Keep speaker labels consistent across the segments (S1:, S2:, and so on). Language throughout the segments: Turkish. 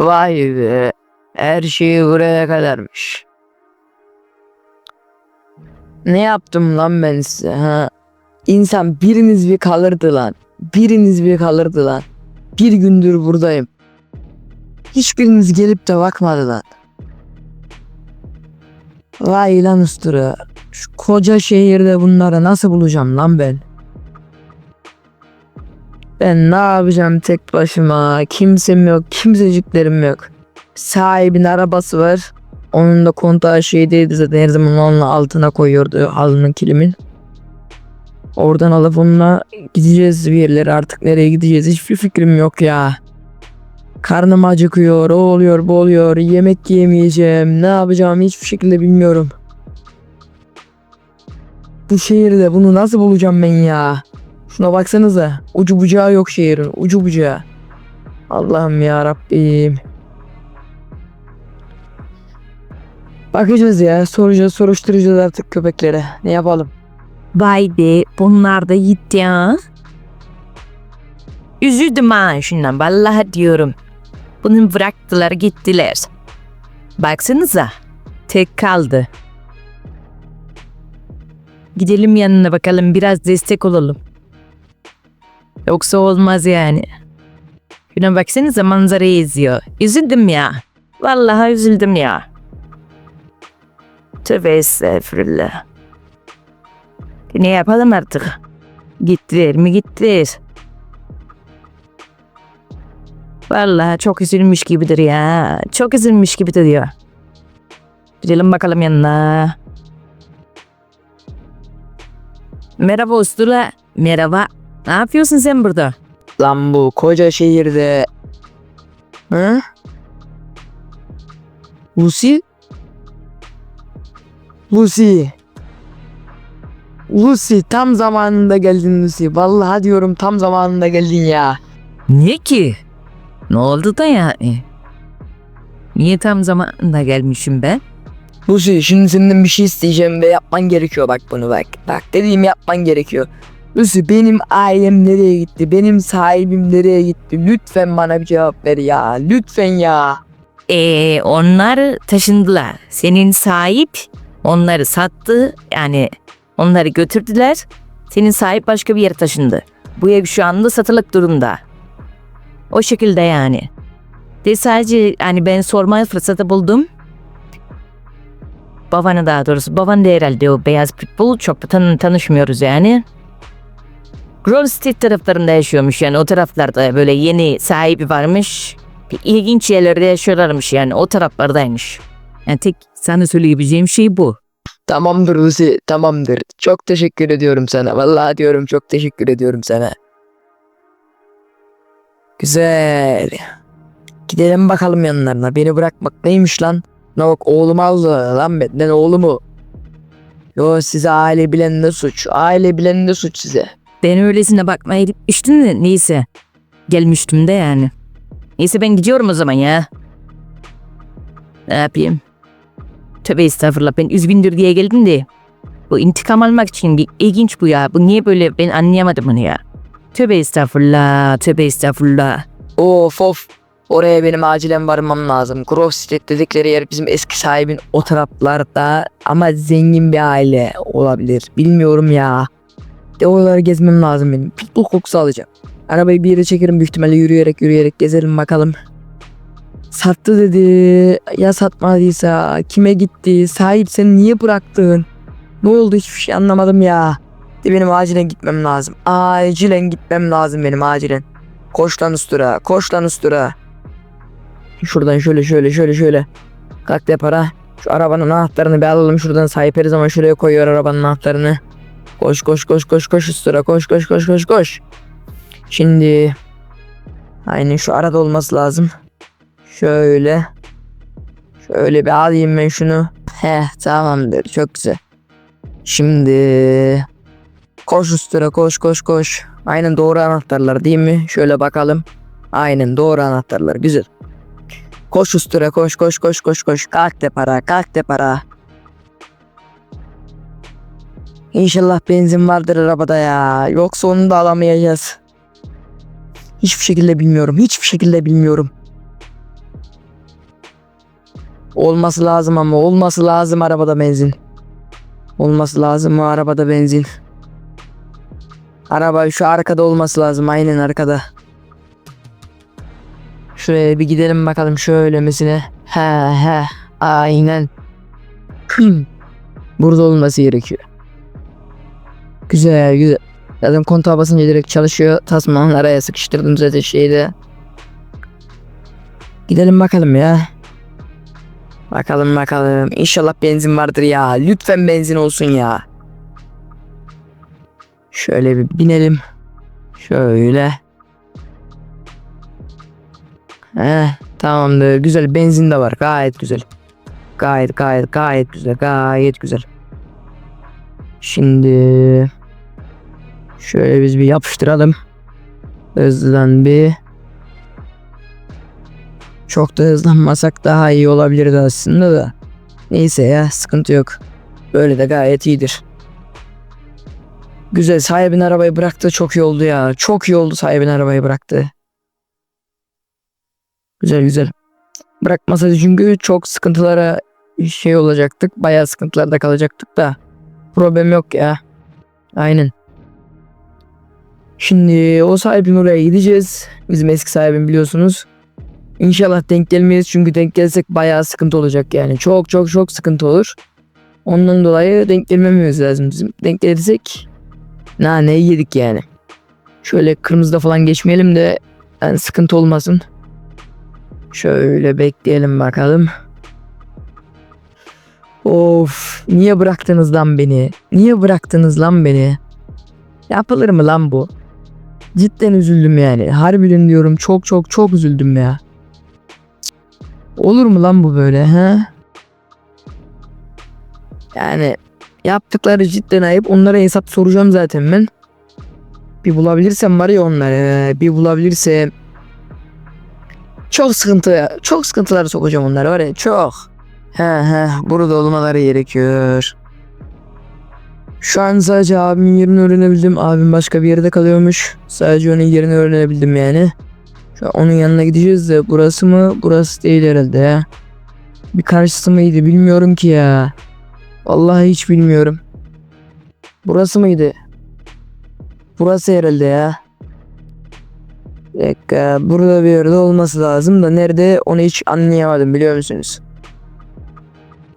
S1: Vay be. Her şey buraya kadarmış. Ne yaptım lan ben size ha? İnsan biriniz bir kalırdı lan. Biriniz bir kalırdı lan. Bir gündür buradayım. Hiçbiriniz gelip de bakmadı lan. Vay lan ustura. Şu koca şehirde bunları nasıl bulacağım lan ben? Ben ne yapacağım tek başıma? Kimsem yok, kimseciklerim yok. Sahibin arabası var. Onun da kontağı şeydeydi zaten her zaman onunla altına koyuyordu halının kilimin. Oradan alıp onunla gideceğiz bir yerlere artık nereye gideceğiz hiçbir fikrim yok ya. Karnım acıkıyor, o oluyor, bu oluyor, yemek yemeyeceğim, ne yapacağım hiçbir şekilde bilmiyorum. Bu şehirde bunu nasıl bulacağım ben ya? Şuna baksanıza. Ucu bucağı yok şehrin. Ucu bucağı. Allah'ım ya Rabbim. Bakacağız ya. Soracağız, soruşturacağız artık köpeklere. Ne yapalım?
S2: Vay be bunlar da gitti ya. Üzüldüm ha şundan vallahi diyorum. Bunu bıraktılar gittiler. Baksanıza tek kaldı. Gidelim yanına bakalım biraz destek olalım. Yoksa olmaz yani. Şuna baksanıza manzarayı izliyor. Üzüldüm ya. Vallahi üzüldüm ya. Tövbe estağfurullah. Ne yapalım artık? Gittiler mi gittiler. Vallahi çok üzülmüş gibidir ya. Çok üzülmüş gibidir diyor. Gidelim bakalım yanına. Merhaba Ustura. Merhaba. Ne yapıyorsun sen burada?
S1: Lan bu koca şehirde... Hı? Lucy? Lucy. Lucy tam zamanında geldin Lucy. Vallahi diyorum tam zamanında geldin ya.
S2: Niye ki? Ne oldu da yani? Niye tam zamanında gelmişim ben?
S1: Lucy şimdi senden bir şey isteyeceğim ve yapman gerekiyor bak bunu bak. Bak dediğimi yapman gerekiyor. Lucy benim ailem nereye gitti? Benim sahibim nereye gitti? Lütfen bana bir cevap ver ya. Lütfen ya.
S2: Ee, onlar taşındılar. Senin sahip onları sattı. Yani onları götürdüler. Senin sahip başka bir yere taşındı. Bu ev şu anda satılık durumda. O şekilde yani. De sadece hani ben sormaya fırsatı buldum. Babanı daha doğrusu. Baban da herhalde o beyaz pitbull. Çok tan- tanışmıyoruz yani. Grove Street taraflarında yaşıyormuş yani o taraflarda böyle yeni sahibi varmış. İlginç yerlerde yaşıyorlarmış yani o taraflardaymış. Yani tek sana söyleyebileceğim şey bu.
S1: Tamamdır Lucy, tamamdır. Çok teşekkür ediyorum sana. Vallahi diyorum çok teşekkür ediyorum sana. Güzel. Gidelim bakalım yanlarına. Beni bırakmak neymiş lan? Ne bak oğlumu aldı lan benden oğlumu. Yo size aile bilen de suç. Aile bilen de suç size.
S2: Ben öylesine bakmaya gitmiştim de neyse. Gelmiştim de yani. Neyse ben gidiyorum o zaman ya. Ne yapayım? Tövbe estağfurullah ben üzgündür diye geldim de. Bu intikam almak için bir ilginç bu ya. Bu niye böyle ben anlayamadım bunu ya. Tövbe estağfurullah, tövbe estağfurullah.
S1: Of of. Oraya benim acilen varmam lazım. Grove Street dedikleri yer bizim eski sahibin o taraflarda ama zengin bir aile olabilir. Bilmiyorum ya. De oraları gezmem lazım benim. Pitbull kokusu alacağım. Arabayı bir yere çekerim büyük ihtimalle yürüyerek yürüyerek gezelim bakalım. Sattı dedi. Ya satmadıysa kime gitti? Sahip sen niye bıraktın? Ne oldu hiçbir şey anlamadım ya. De benim acilen gitmem lazım. Acilen gitmem lazım benim acilen. Koş lan ustura. Koş lan ustura. Şuradan şöyle şöyle şöyle şöyle. Kalk de para. Şu arabanın anahtarını bir alalım şuradan sahip her zaman şuraya koyuyor arabanın anahtarını. Koş koş koş koş koş ustura koş koş koş koş koş. Şimdi aynen şu arada olması lazım. Şöyle. Şöyle bir alayım ben şunu. Heh tamamdır çok güzel. Şimdi koş ustura koş koş koş. Aynen doğru anahtarlar değil mi? Şöyle bakalım. Aynen doğru anahtarlar güzel. Koş ustura koş koş koş koş koş. Kalk de para kalk de para. İnşallah benzin vardır arabada ya. Yoksa onu da alamayacağız. Hiçbir şekilde bilmiyorum. Hiçbir şekilde bilmiyorum. Olması lazım ama olması lazım arabada benzin. Olması lazım o arabada benzin. Araba şu arkada olması lazım aynen arkada. Şuraya bir gidelim bakalım şöyle mesine. He he aynen. Burada olması gerekiyor. Güzel güzel. Zaten kontağa basınca direkt çalışıyor. Tasmanı araya sıkıştırdım zaten şeyde. Gidelim bakalım ya. Bakalım bakalım. İnşallah benzin vardır ya. Lütfen benzin olsun ya. Şöyle bir binelim. Şöyle. Heh, tamamdır. Güzel benzin de var. Gayet güzel. Gayet gayet gayet güzel. Gayet güzel. Şimdi şöyle biz bir yapıştıralım. Hızlan bir. Çok da hızlanmasak daha iyi olabilirdi aslında da. Neyse ya sıkıntı yok. Böyle de gayet iyidir. Güzel sahibin arabayı bıraktı çok iyi oldu ya. Çok iyi oldu sahibin arabayı bıraktı. Güzel güzel. Bırakmasaydı çünkü çok sıkıntılara şey olacaktık. Bayağı sıkıntılarda kalacaktık da. Problem yok ya. Aynen. Şimdi o sahibin oraya gideceğiz. Bizim eski sahibim biliyorsunuz. İnşallah denk gelmeyiz çünkü denk gelsek bayağı sıkıntı olacak yani. Çok çok çok sıkıntı olur. Ondan dolayı denk gelmemiz lazım bizim. Denk gelirsek naneyi yedik yani. Şöyle kırmızıda falan geçmeyelim de yani sıkıntı olmasın. Şöyle bekleyelim bakalım. Of niye bıraktınız lan beni? Niye bıraktınız lan beni? Yapılır mı lan bu? Cidden üzüldüm yani. Harbiden diyorum çok çok çok üzüldüm ya. Olur mu lan bu böyle he? Yani yaptıkları cidden ayıp. Onlara hesap soracağım zaten ben. Bir bulabilirsem var ya onları. Bir bulabilirsem. Çok sıkıntı. Çok sıkıntılara sokacağım onları var ya çok. He he burada olmaları gerekiyor. Şu an sadece abimin yerini öğrenebildim. Abim başka bir yerde kalıyormuş. Sadece onun yerini öğrenebildim yani. Şu an onun yanına gideceğiz de burası mı? Burası değil herhalde. Bir karşısı mıydı bilmiyorum ki ya. Vallahi hiç bilmiyorum. Burası mıydı? Burası herhalde ya. Bir dakika burada bir yerde olması lazım da nerede onu hiç anlayamadım biliyor musunuz?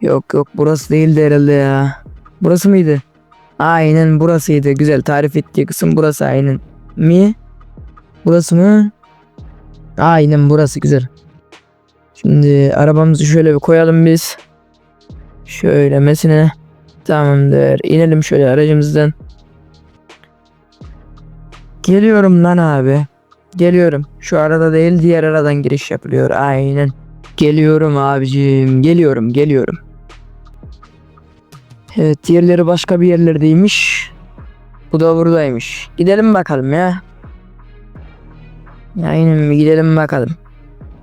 S1: Yok yok burası değildi herhalde ya. Burası mıydı? Aynen burasıydı. Güzel tarif ettiği kısım burası aynen. Mi? Burası mı? Aynen burası güzel. Şimdi arabamızı şöyle bir koyalım biz. Şöyle mesine. Tamamdır. İnelim şöyle aracımızdan. Geliyorum lan abi. Geliyorum. Şu arada değil diğer aradan giriş yapılıyor. Aynen. Geliyorum abicim. Geliyorum geliyorum. Evet diğerleri başka bir yerlerdeymiş. Bu da buradaymış. Gidelim bakalım ya. Aynen bir gidelim bakalım.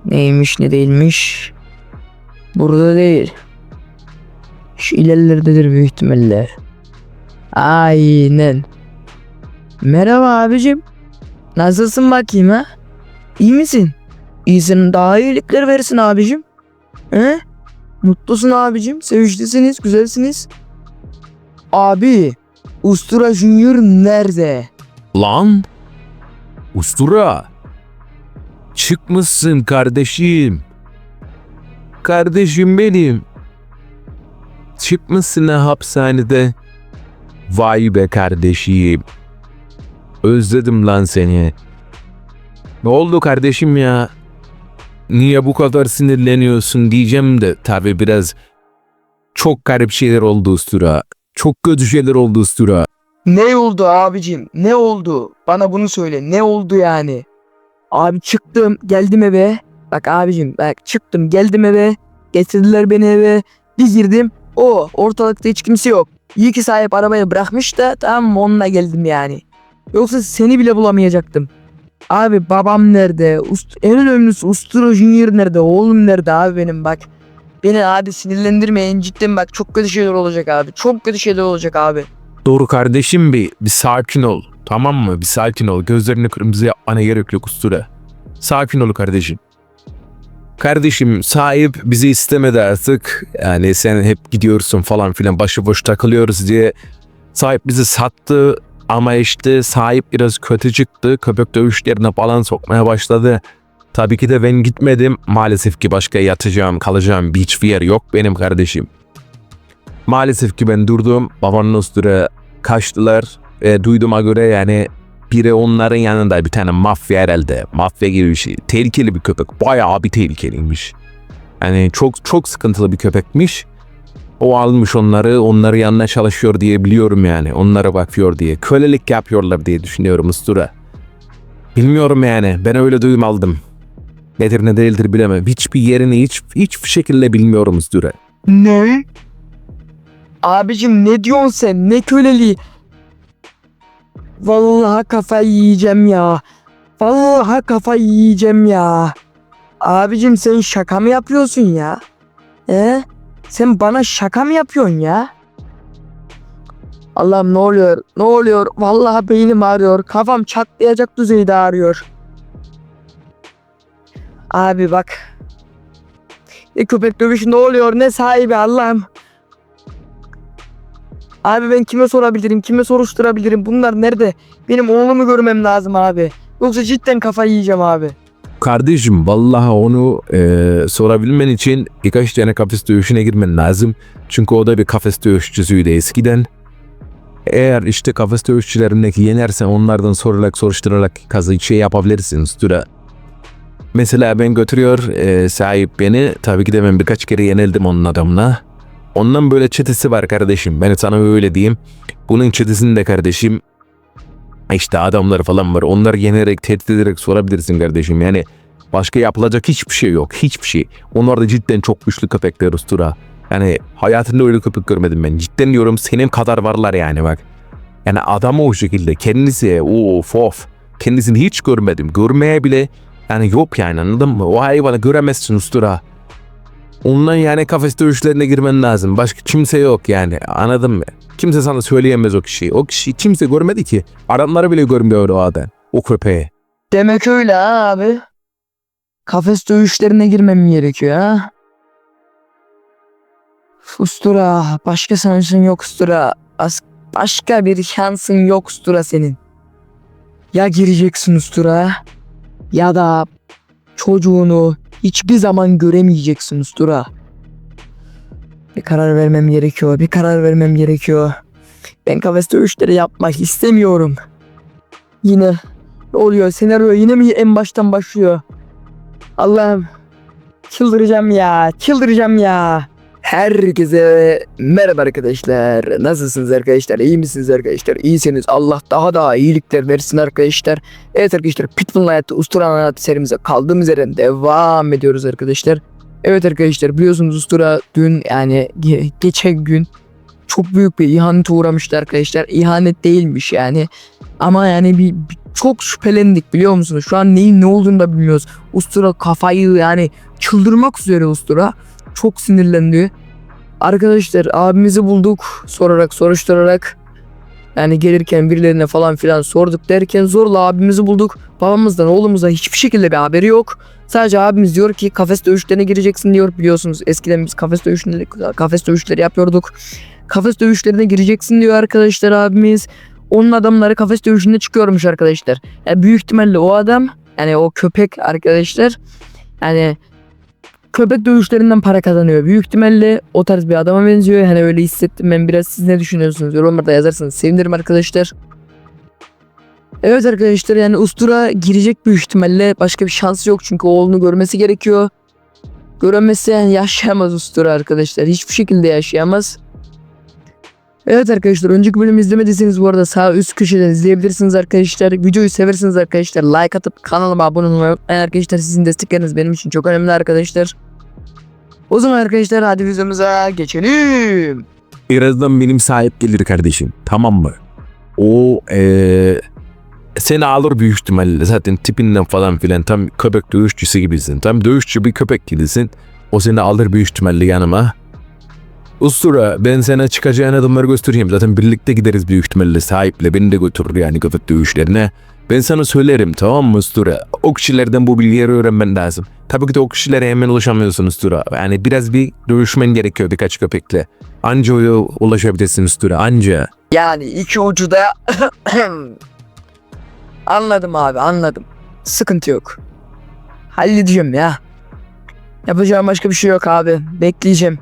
S1: Neymiş ne değilmiş. Burada değil. Şu ilerlerdedir büyük ihtimalle. Aynen. Merhaba abicim. Nasılsın bakayım ha? İyi misin? İyisin daha iyilikler versin abicim. He? Mutlusun abicim. Sevinçlisiniz, güzelsiniz. Abi, Ustura Junior nerede?
S3: Lan! Ustura! Çıkmışsın kardeşim. Kardeşim benim. Çıkmışsın ha hapishanede. Vay be kardeşim. Özledim lan seni. Ne oldu kardeşim ya? Niye bu kadar sinirleniyorsun diyeceğim de tabi biraz çok garip şeyler oldu Ustura. Çok kötü şeyler oldu Ustura.
S1: Ne oldu abicim? Ne oldu? Bana bunu söyle. Ne oldu yani? Abi çıktım, geldim eve. Bak abicim, bak çıktım, geldim eve. Getirdiler beni eve. Bir girdim. O ortalıkta hiç kimse yok. İyi ki sahip arabayı bırakmış da tamam mı onunla geldim yani. Yoksa seni bile bulamayacaktım. Abi babam nerede? Ust en önemlisi Ustura Junior nerede? Oğlum nerede abi benim bak. Beni abi sinirlendirmeyin cidden bak çok kötü şeyler olacak abi. Çok kötü şeyler olacak abi.
S3: Doğru kardeşim bir, bir sakin ol. Tamam mı? Bir sakin ol. Gözlerini kırmızı yapmana gerek yok ustura. Sakin ol kardeşim. Kardeşim sahip bizi istemedi artık. Yani sen hep gidiyorsun falan filan başıboş takılıyoruz diye. Sahip bizi sattı ama işte sahip biraz kötü çıktı. Köpek dövüşlerine falan sokmaya başladı. Tabii ki de ben gitmedim. Maalesef ki başka yatacağım, kalacağım bir hiçbir yer yok benim kardeşim. Maalesef ki ben durdum. Babanın üstüne kaçtılar. Ve duyduğuma göre yani biri onların yanında bir tane mafya herhalde. Mafya gibi bir şey. Tehlikeli bir köpek. Bayağı bir tehlikeliymiş. Yani çok çok sıkıntılı bir köpekmiş. O almış onları, onları yanına çalışıyor diye biliyorum yani. Onlara bakıyor diye. Kölelik yapıyorlar diye düşünüyorum ustura. Bilmiyorum yani. Ben öyle duyum aldım. Nedir ne değildir bilemem. Hiçbir yerini hiç hiçbir şekilde bilmiyorum ustura.
S1: Ne? Abicim ne diyorsun sen? Ne köleliği? Vallahi kafayı yiyeceğim ya. Vallahi kafayı yiyeceğim ya. Abicim sen şaka mı yapıyorsun ya? He? Sen bana şaka mı yapıyorsun ya? Allah'ım ne oluyor? Ne oluyor? Vallahi beynim ağrıyor. Kafam çatlayacak düzeyde ağrıyor. Abi bak. Ne köpek dövüşü ne oluyor? Ne sahibi Allah'ım. Abi ben kime sorabilirim? Kime soruşturabilirim? Bunlar nerede? Benim oğlumu görmem lazım abi. Yoksa cidden kafayı yiyeceğim abi.
S3: Kardeşim vallahi onu e, sorabilmen için birkaç tane kafes dövüşüne girmen lazım. Çünkü o da bir kafes dövüşçüsüydü eskiden. Eğer işte kafes dövüşçülerindeki yenersen onlardan sorarak soruşturarak kazı şey yapabilirsin üstüne. Mesela ben götürüyor e, sahip beni. Tabii ki de ben birkaç kere yenildim onun adamına. Ondan böyle çetesi var kardeşim. Ben sana öyle diyeyim. Bunun çetesinde kardeşim işte adamlar falan var. Onları yenerek, tehdit ederek sorabilirsin kardeşim. Yani başka yapılacak hiçbir şey yok. Hiçbir şey. Onlar da cidden çok güçlü köpekler ustura. Yani hayatımda öyle köpek görmedim ben. Cidden diyorum senin kadar varlar yani bak. Yani adam o şekilde kendisi of of. Kendisini hiç görmedim. Görmeye bile yani yok yani anladın mı? O hayvanı göremezsin ustura. Ondan yani kafes dövüşlerine girmen lazım. Başka kimse yok yani anladın mı? Kimse sana söyleyemez o kişiyi. O kişiyi kimse görmedi ki. Adamları bile görmüyor o adam. O köpeği.
S1: Demek öyle ha abi. Kafes dövüşlerine girmem gerekiyor ha. Ustura. Başka şansın yok Ustura. As başka bir şansın yok Ustura senin. Ya gireceksin Ustura ya da çocuğunu hiçbir zaman göremeyeceksin Ustura. Bir karar vermem gerekiyor. Bir karar vermem gerekiyor. Ben kafes dövüşleri yapmak istemiyorum. Yine ne oluyor? Senaryo yine mi en baştan başlıyor? Allah'ım. Çıldıracağım ya. Çıldıracağım ya. Herkese merhaba arkadaşlar. Nasılsınız arkadaşlar? İyi misiniz arkadaşlar? İyisiniz. Allah daha da iyilikler versin arkadaşlar. Evet arkadaşlar Pitbull hayatı, Ustura hayatı serimize kaldığımız yerden devam ediyoruz arkadaşlar. Evet arkadaşlar biliyorsunuz Ustura dün yani ge- geçen gün çok büyük bir ihanete uğramıştı arkadaşlar. İhanet değilmiş yani. Ama yani bir, bir- çok şüphelendik biliyor musunuz? Şu an neyin ne olduğunu da bilmiyoruz. Ustura kafayı yani çıldırmak üzere Ustura. Çok sinirlendi. Arkadaşlar abimizi bulduk sorarak soruşturarak. Yani gelirken birilerine falan filan sorduk derken zorla abimizi bulduk. Babamızdan oğlumuzdan hiçbir şekilde bir haberi yok. Sadece abimiz diyor ki kafes dövüşlerine gireceksin diyor biliyorsunuz. Eskiden biz kafes dövüşleri, kafes dövüşleri yapıyorduk. Kafes dövüşlerine gireceksin diyor arkadaşlar abimiz. Onun adamları kafes dövüşünde çıkıyormuş arkadaşlar. Yani büyük ihtimalle o adam yani o köpek arkadaşlar yani köpek dövüşlerinden para kazanıyor. Büyük ihtimalle o tarz bir adama benziyor. Hani öyle hissettim ben biraz. Siz ne düşünüyorsunuz? Yorumlarda yazarsanız sevinirim arkadaşlar. Evet arkadaşlar yani Ustura girecek büyük ihtimalle. Başka bir şansı yok çünkü oğlunu görmesi gerekiyor. Göremezse yaşayamaz Ustura arkadaşlar. Hiçbir şekilde yaşayamaz. Evet arkadaşlar önceki bölümü izlemediyseniz bu arada sağ üst köşeden izleyebilirsiniz arkadaşlar. Videoyu seversiniz arkadaşlar. Like atıp kanalıma abone olmayı unutmayın arkadaşlar. Sizin destekleriniz benim için çok önemli arkadaşlar. O zaman arkadaşlar hadi videomuza geçelim.
S3: Birazdan benim sahip gelir kardeşim. Tamam mı? O eee seni alır büyük ihtimalle. Zaten tipinden falan filan tam köpek dövüşçüsü gibisin. Tam dövüşçü bir köpek gibisin. O seni alır büyük ihtimalle yanıma. Ustura ben sana çıkacağın adımları göstereyim. Zaten birlikte gideriz büyük ihtimalle sahiple. Beni de götürür yani köpek dövüşlerine. Ben sana söylerim tamam mı Ustura? O kişilerden bu bilgileri öğrenmen lazım. Tabii ki de o kişilere hemen ulaşamıyorsun Ustura. Yani biraz bir dövüşmen gerekiyor birkaç köpekle. Anca ulaşabilirsin Ustura anca.
S1: Yani iki ucu da anladım abi anladım. Sıkıntı yok. Halledeceğim ya. Yapacağım başka bir şey yok abi. Bekleyeceğim.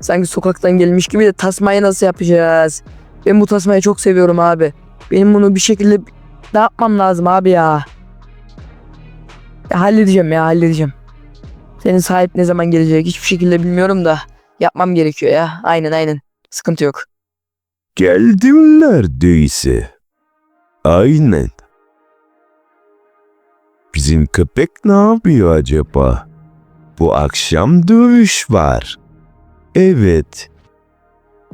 S1: Sanki sokaktan gelmiş gibi de tasmayı nasıl yapacağız? Ben bu tasmayı çok seviyorum abi. Benim bunu bir şekilde ne yapmam lazım abi ya? ya halledeceğim ya halledeceğim. Senin sahip ne zaman gelecek hiçbir şekilde bilmiyorum da yapmam gerekiyor ya. Aynen aynen. Sıkıntı yok.
S4: Geldim neredeyse. Aynen. Bizim köpek ne yapıyor acaba? Bu akşam dövüş var. Evet.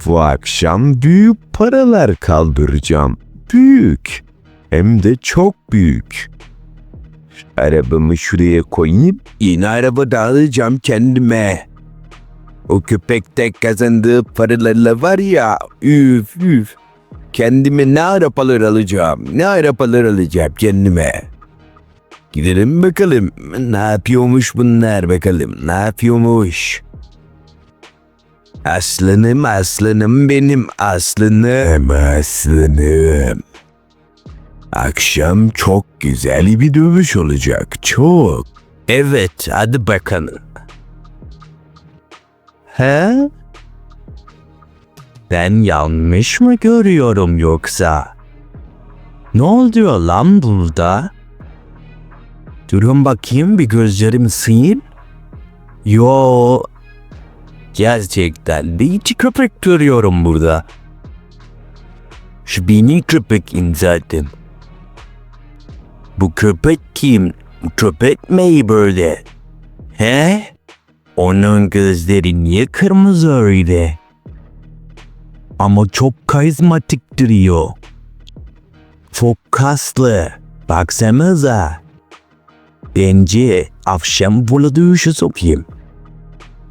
S4: Bu akşam büyük paralar kaldıracağım. Büyük. Hem de çok büyük. Arabamı şuraya koyayım. Yeni araba da alacağım kendime. O köpekte kazandığı paralarla var ya üf üf. Kendime ne arabalar alacağım, ne arabalar alacağım kendime. Gidelim bakalım ne yapıyormuş bunlar bakalım ne yapıyormuş. Aslanım aslanım benim aslanım aslanım. Akşam çok güzel bir dövüş olacak çok. Evet hadi bakalım. He? Ben yanlış mı görüyorum yoksa? Ne oluyor lan burada? Durun bakayım bir gözlerim sıyın. Yo. Gerçekten de iki köpek görüyorum burada. Şu beni köpek zaten. Bu köpek kim? Köpek mi böyle? He? Onun gözleri niye kırmızı öyle? Ama çok karizmatik duruyor. Çok kaslı. Baksanıza. Bence akşam bunu dövüşe sokayım.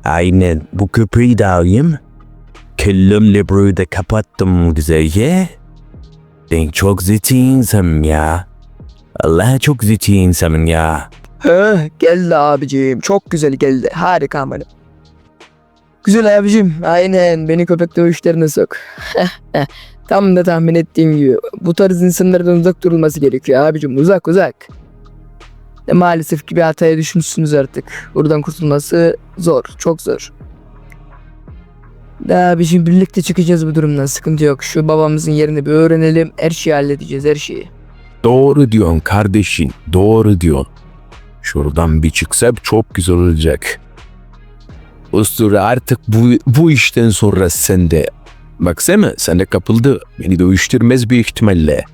S4: Aynen bu köprüyü de alayım. Külümle burada kapattım güzelce. Ben çok zeki insanım ya. Allah çok zeki insanım ya.
S1: He, geldi abicim. Çok güzel geldi. Harika amanım. Güzel abicim. Aynen. Beni köpek dövüşlerine sok. Tam da tahmin ettiğim gibi. Bu tarz insanlardan uzak durulması gerekiyor abicim. Uzak uzak. E, maalesef ki bir hataya düşmüşsünüz artık. Buradan kurtulması zor. Çok zor. Da abicim birlikte çıkacağız bu durumdan. Sıkıntı yok. Şu babamızın yerini bir öğrenelim. Her şeyi halledeceğiz. Her şeyi.
S3: Doğru diyorsun kardeşin doğru diyorsun. Şuradan bir çıksak çok güzel olacak. Ustura artık bu, bu işten sonra sende. Baksana sende kapıldı. Beni dövüştürmez büyük ihtimalle.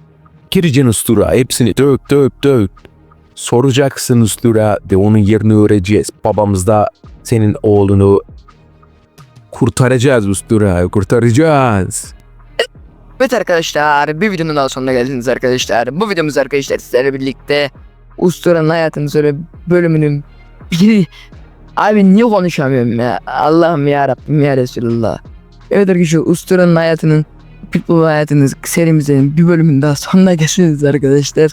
S3: Gireceksin Ustura hepsini dök dök dök. Soracaksın Ustura ve onun yerini öğreneceğiz. Babamız da senin oğlunu kurtaracağız Ustura kurtaracağız.
S1: Evet arkadaşlar bir videonun daha sonuna geldiniz arkadaşlar. Bu videomuz arkadaşlar sizlerle birlikte Ustura'nın hayatının şöyle bölümünün bir... Abi niye konuşamıyorum ya? Allah'ım ya Rabbim ya Resulullah. Evet arkadaşlar Ustura'nın hayatının Pitbull hayatının serimizin bir bölümün daha sonuna geldiniz arkadaşlar.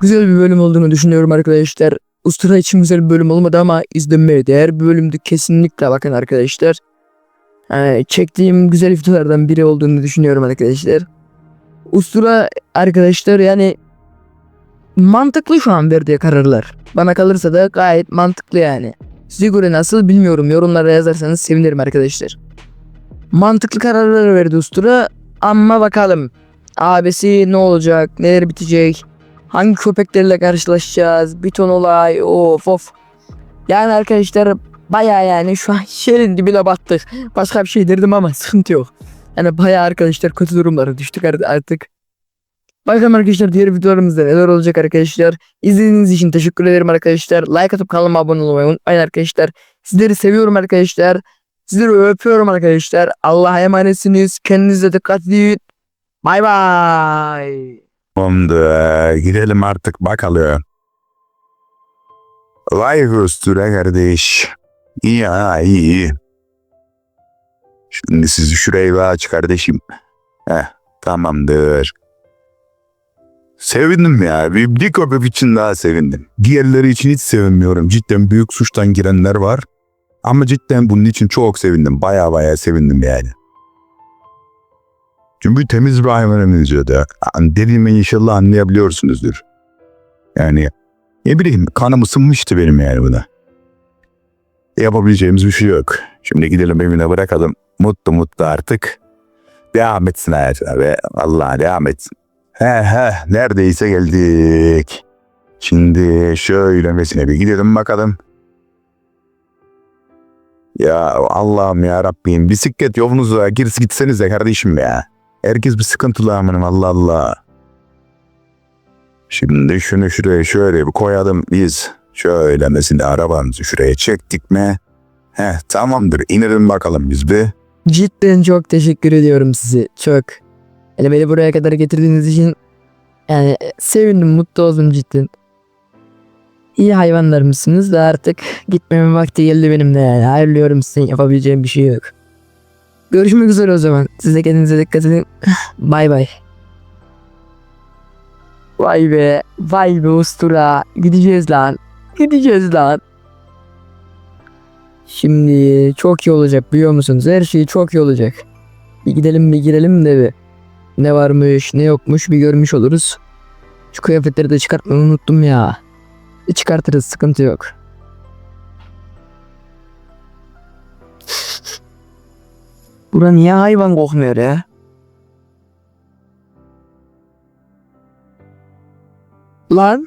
S1: Güzel bir bölüm olduğunu düşünüyorum arkadaşlar. Ustura için güzel bir bölüm olmadı ama izlenmeye değer bir bölümdü kesinlikle bakın arkadaşlar. Yani çektiğim güzel videolardan biri olduğunu düşünüyorum arkadaşlar. Ustura arkadaşlar yani mantıklı şu an verdiği kararlar. Bana kalırsa da gayet mantıklı yani. Size nasıl bilmiyorum. Yorumlara yazarsanız sevinirim arkadaşlar. Mantıklı kararlar verdi Ustura ama bakalım. Abisi ne olacak? Neler bitecek? Hangi köpeklerle karşılaşacağız? Bir ton olay. Of of. Yani arkadaşlar baya yani şu an yerin dibine battık. Başka bir şey derdim ama sıkıntı yok. Yani baya arkadaşlar kötü durumlara düştük artık. Bakalım arkadaşlar diğer videolarımızda neler olacak arkadaşlar. İzlediğiniz için teşekkür ederim arkadaşlar. Like atıp kanalıma abone olmayı unutmayın arkadaşlar. Sizleri seviyorum arkadaşlar. Sizleri öpüyorum arkadaşlar. Allah'a emanetsiniz. Kendinize dikkat edin. Bay bay.
S4: Tamamdır. Gidelim artık bakalım. Vay Hüsture kardeş. İyi ha iyi iyi. Şimdi sizi şuraya bir aç kardeşim. Heh tamamdır.
S5: Sevindim ya. Bir, bir köpek için daha sevindim. Diğerleri için hiç sevinmiyorum. Cidden büyük suçtan girenler var. Ama cidden bunun için çok sevindim. Baya baya sevindim yani. Çünkü temiz bir hayvana benziyordu. Dediğimi inşallah anlayabiliyorsunuzdur. Yani ne bileyim kanım ısınmıştı benim yani buna. Yapabileceğimiz bir şey yok. Şimdi gidelim evine bırakalım. Mutlu mutlu artık. Devam etsin hayatına ve Allah devam etsin. He he neredeyse geldik. Şimdi şöyle mesine bir gidelim bakalım. Ya Allah'ım ya Rabbim bisiklet yolunuza gir gitsenize kardeşim ya. Herkes bir sıkıntılı amirim Allah Allah. Şimdi şunu şuraya şöyle bir koyalım biz. Şöyle mesela arabamızı şuraya çektik mi? Heh tamamdır inelim bakalım biz bir.
S1: Cidden çok teşekkür ediyorum size. Çok. Yani beni buraya kadar getirdiğiniz için yani sevindim, mutlu oldum cidden. İyi hayvanlarmışsınız da artık gitmemin vakti geldi benim de yani. Ayrılıyorum sizin yapabileceğim bir şey yok. Görüşmek üzere o zaman. Siz de kendinize dikkat edin. bay bay. Vay be, vay be ustura. Gideceğiz lan. Gideceğiz lan. Şimdi çok iyi olacak biliyor musunuz? Her şey çok iyi olacak. Bir gidelim bir girelim de bir. Ne varmış ne yokmuş bir görmüş oluruz. Şu kıyafetleri de çıkartmayı unuttum ya. Bir çıkartırız sıkıntı yok. Bura niye hayvan kokmuyor ya? Lan